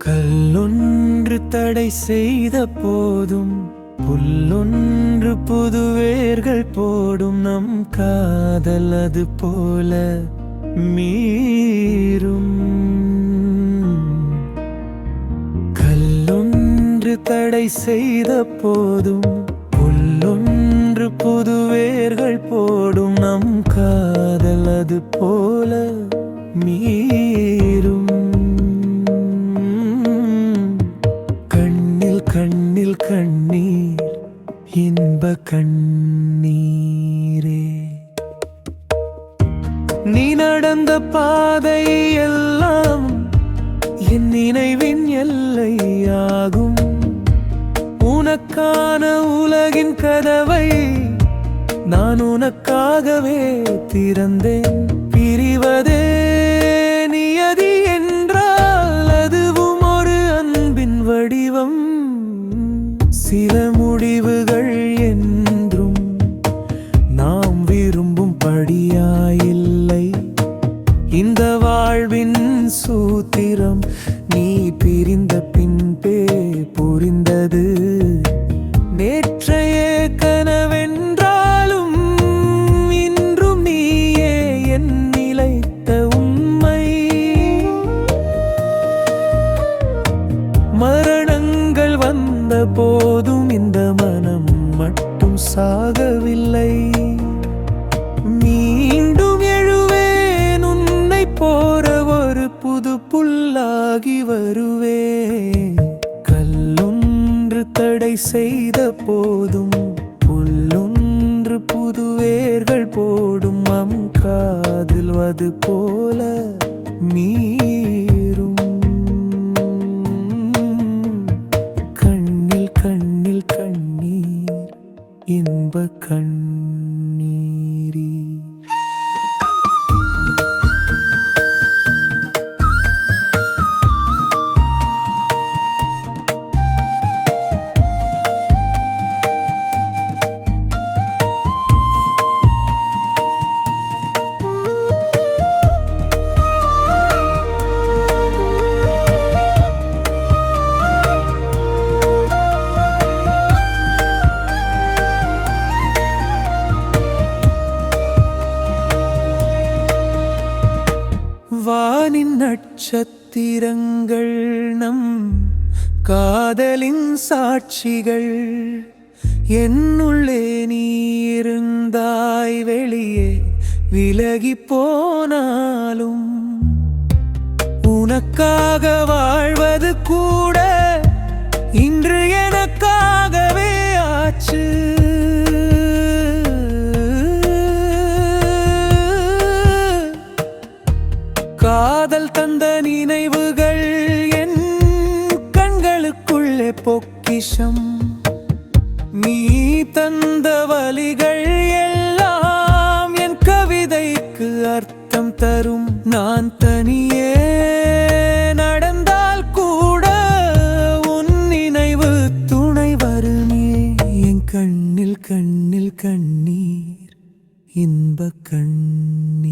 கல்லொன்று தடை செய்த போதும் புல்லொன்று புதுவேர்கள் போடும் நம் காதல் அது போல மீறும். கல்லொன்று தடை செய்த போதும் புல்லொன்று புதுவேர்கள் போடும் நம் காதல் அது போல மீ கண்ணீரே. நீ நடந்த பாதை எல்லாம் என் நினைவின் எல்லையாகும். உனக்கான உலகின் கதவை நான் உனக்காகவே திறந்தேன். பிரிவதே சூத்திரம். நீ பிரிந்த பின்பே புரிந்தது. நேற்றைய கனவென்றாலும் இன்றும் நீயே என் நிலைத்த உண்மை. மரணங்கள் வந்த போதும் இந்த மனம் மட்டும் சாகவில்லை. புது புல்லாகி வருவே. கல்லொன்று தடை செய்த போதும் புல்லொன்று புது வேர்கள் போடும் அம் காதில் அது போல மீறும் கண்ணில் கண்ணில் கண்ணீர் இன்ப கண்ணீரீ. நட்சத்திரங்கள் நம் காதலின் சாட்சிகள். என்னுள்ளே நீ இருந்தாய் வெளியே விலகி போனாலும் உனக்காக வாழ்வது கூட இன்று எனக்காகவே ஆச்சு. நினைவுகள் என் கண்களுக்குள்ளே பொக்கிஷம். நீ தந்த வழிகள் எல்லாம் என் கவிதைக்கு அர்த்தம் தரும். நான் தனியே நடந்தால் கூட உன் நினைவு துணை வருமே. என் கண்ணில் கண்ணில் கண்ணீர் இன்ப கண்ணீரே.